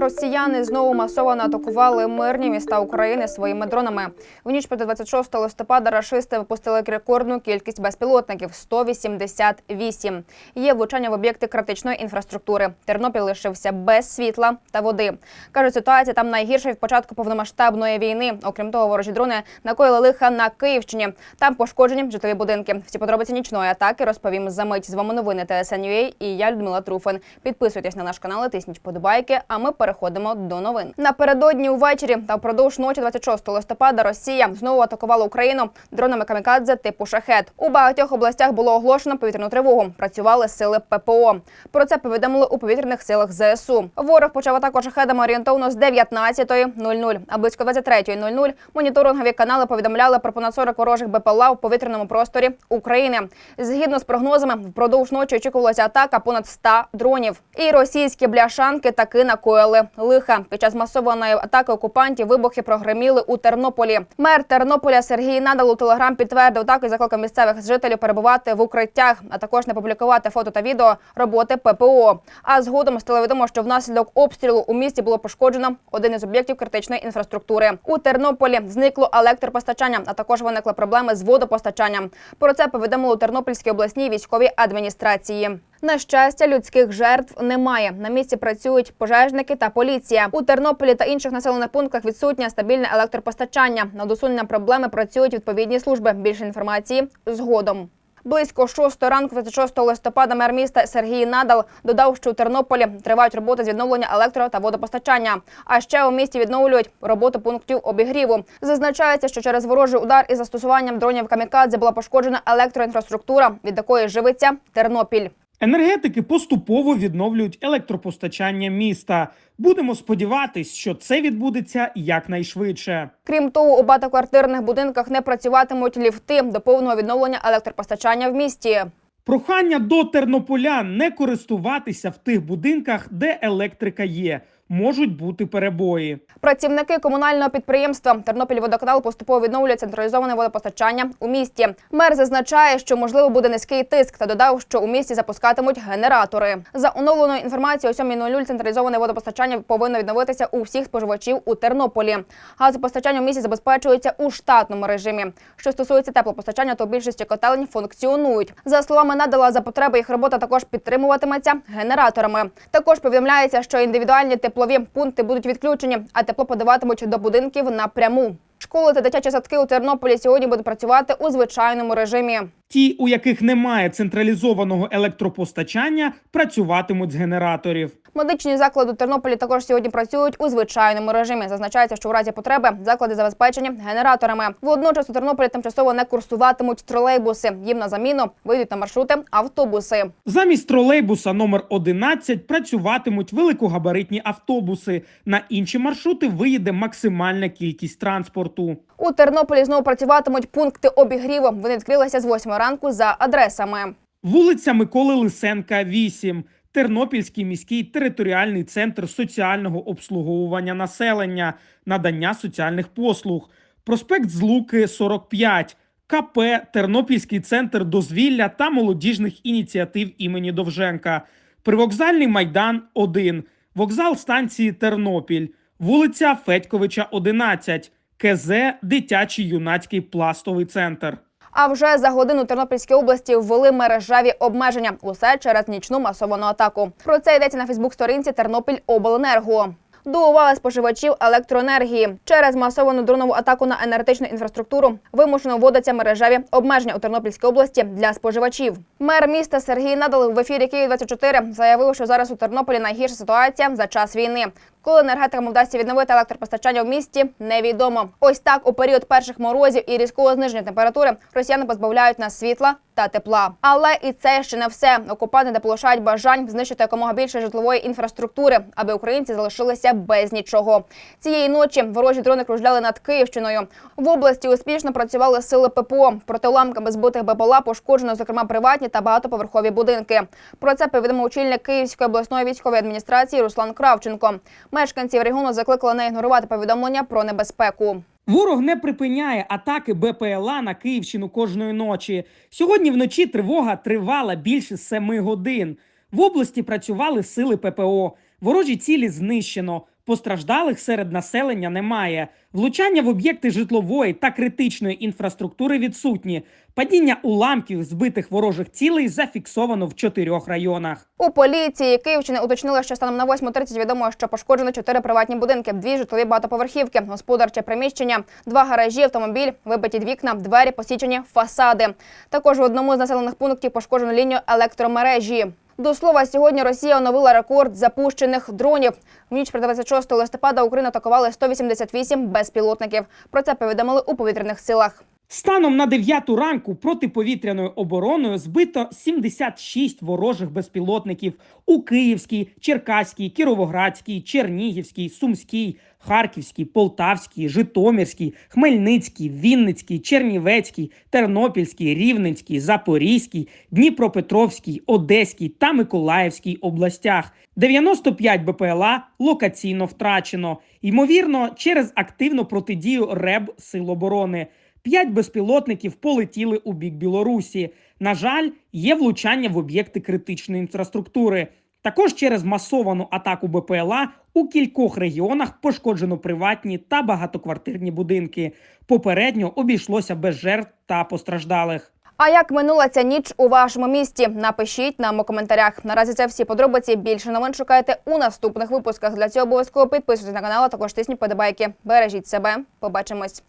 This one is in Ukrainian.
Росіяни знову масово атакували мирні міста України своїми дронами. В ніч проти 26 листопада рашисти випустили рекордну кількість безпілотників 188. Є влучання в об'єкти критичної інфраструктури. Тернопіль лишився без світла та води. кажуть, ситуація там найгірша від початку повномасштабної війни. Окрім того, ворожі дрони накоїли лиха на Київщині. Там пошкоджені житлові будинки. Всі подробиці нічної атаки розповім за мить. З вами новини ТСНЮА і я Людмила Труфин. Підписуйтесь на наш канал, тисніть подобайки. А ми переходимо до новин. Напередодні увечері та впродовж ночі 26 листопада Росія знову атакувала Україну дронами камікадзе типу шахет. У багатьох областях було оголошено повітряну тривогу. Працювали сили ППО. Про це повідомили у повітряних силах ЗСУ. Ворог почав атаку шахедами орієнтовно з 19.00, а близько 23.00 моніторингові канали повідомляли про понад 40 ворожих БПЛА в повітряному просторі України. Згідно з прогнозами, впродовж ночі очікувалася атака понад 100 дронів. І російські бляшанки таки накоїли лиха. Під час масованої атаки окупантів вибухи прогреміли у Тернополі. Мер Тернополя Сергій Надал у телеграм підтвердив так і закликав місцевих жителів перебувати в укриттях, а також не публікувати фото та відео роботи ППО. А згодом стало відомо, що внаслідок обстрілу у місті було пошкоджено один із об'єктів критичної інфраструктури. У Тернополі зникло електропостачання, а також виникли проблеми з водопостачанням. Про це повідомили у Тернопільській обласній військовій адміністрації. На щастя, людських жертв немає. На місці працюють пожежники та поліція. У Тернополі та інших населених пунктах відсутнє стабільне електропостачання. Над усуненням проблеми працюють відповідні служби. Більше інформації згодом. Близько 6 ранку 26 листопада мер міста Сергій Надал додав, що у Тернополі тривають роботи з відновлення електро та водопостачання. А ще у місті відновлюють роботу пунктів обігріву. Зазначається, що через ворожий удар із застосуванням дронів камікадзе була пошкоджена електроінфраструктура, від якої живиться Тернопіль. Енергетики поступово відновлюють електропостачання міста. Будемо сподіватись, що це відбудеться якнайшвидше. Крім того, у багатоквартирних будинках не працюватимуть ліфти до повного відновлення електропостачання в місті. Прохання до тернополян не користуватися в тих будинках, де електрика є. Можуть бути перебої. Працівники комунального підприємства Тернопільводоканал поступово відновлюють централізоване водопостачання у місті. Мер зазначає, що можливо буде низький тиск, та додав, що у місті запускатимуть генератори. За оновленою інформацією, о 7.00 централізоване водопостачання повинно відновитися у всіх споживачів у Тернополі. Газопостачання у місті забезпечується у штатному режимі. Що стосується теплопостачання, то більшості котелень функціонують. За словами надала за потреби, їх робота також підтримуватиметься генераторами. Також повідомляється, що індивідуальні теплові пункти будуть відключені, а тепло подаватимуть до будинків напряму. Школи та дитячі садки у Тернополі сьогодні будуть працювати у звичайному режимі. Ті, у яких немає централізованого електропостачання, працюватимуть з генераторів. Медичні заклади у Тернополі також сьогодні працюють у звичайному режимі. Зазначається, що у разі потреби заклади забезпечені генераторами. Водночас у Тернополі тимчасово не курсуватимуть тролейбуси. Їм на заміну вийдуть на маршрути автобуси. Замість тролейбуса номер 11 працюватимуть великогабаритні автобуси. На інші маршрути виїде максимальна кількість транспорту. У Тернополі знову працюватимуть пункти обігріву. Вони відкрилися з 8 ранку за адресами. Вулиця Миколи Лисенка, 8. Тернопільський міський територіальний центр соціального обслуговування населення, надання соціальних послуг, проспект Злуки 45, КП Тернопільський центр дозвілля та молодіжних ініціатив імені Довженка, Привокзальний майдан 1, вокзал станції Тернопіль, вулиця Федьковича 11, КЗ Дитячий юнацький пластовий центр. А вже за годину Тернопільській області ввели мережеві обмеження. Усе через нічну масовану атаку. Про це йдеться на Фейсбук-сторінці Тернопіль Обленерго. До уваги споживачів електроенергії через масовану дронову атаку на енергетичну інфраструктуру вимушено вводиться мережеві обмеження у Тернопільській області для споживачів. Мер міста Сергій Надал в ефірі Київ 24 заявив, що зараз у Тернополі найгірша ситуація за час війни. Коли енергетикам вдасться відновити електропостачання в місті, невідомо. Ось так у період перших морозів і різкого зниження температури росіяни позбавляють нас світла та тепла. Але і це ще не все. Окупанти не полишають бажань знищити якомога більше житлової інфраструктури, аби українці залишилися без нічого. Цієї ночі ворожі дрони кружляли над Київщиною. В області успішно працювали сили ППО. Проти уламками збитих БПЛА пошкоджено, зокрема, приватні та багатоповерхові будинки. Про це повідомив очільник Київської обласної військової адміністрації Руслан Кравченко. Мешканців регіону закликали не ігнорувати повідомлення про небезпеку. Ворог не припиняє атаки БПЛА на Київщину кожної ночі. Сьогодні вночі тривога тривала більше семи годин. В області працювали сили ППО. Ворожі цілі знищено. Постраждалих серед населення немає. Влучання в об'єкти житлової та критичної інфраструктури відсутні. Падіння уламків збитих ворожих цілей зафіксовано в чотирьох районах. У поліції Київщини уточнили, що станом на 8.30 відомо, що пошкоджено чотири приватні будинки, дві житлові багатоповерхівки, господарче приміщення, два гаражі, автомобіль, вибиті вікна, двері, посічені фасади. Також в одному з населених пунктів пошкоджено лінію електромережі. До слова, сьогодні Росія оновила рекорд запущених дронів. В ніч про 26 листопада Україну атакували 188 безпілотників. Про це повідомили у повітряних силах. Станом на 9 ранку протиповітряною обороною збито 76 ворожих безпілотників у Київській, Черкаській, Кіровоградській, Чернігівській, Сумській, Харківській, Полтавській, Житомирській, Хмельницькій, Вінницькій, Чернівецькій, Тернопільській, Рівненській, Запорізькій, Дніпропетровській, Одеській та Миколаївській областях. 95 БПЛА локаційно втрачено. Ймовірно, через активну протидію РЕБ Сил оборони. П'ять безпілотників полетіли у бік Білорусі. На жаль, є влучання в об'єкти критичної інфраструктури. Також через масовану атаку БПЛА у кількох регіонах пошкоджено приватні та багатоквартирні будинки. Попередньо обійшлося без жертв та постраждалих. А як минула ця ніч у вашому місті? Напишіть нам у коментарях. Наразі це всі подробиці. Більше новин шукайте у наступних випусках. Для цього обов'язково підписуйтесь на канал, а також тисніть подобайки. Бережіть себе. Побачимось.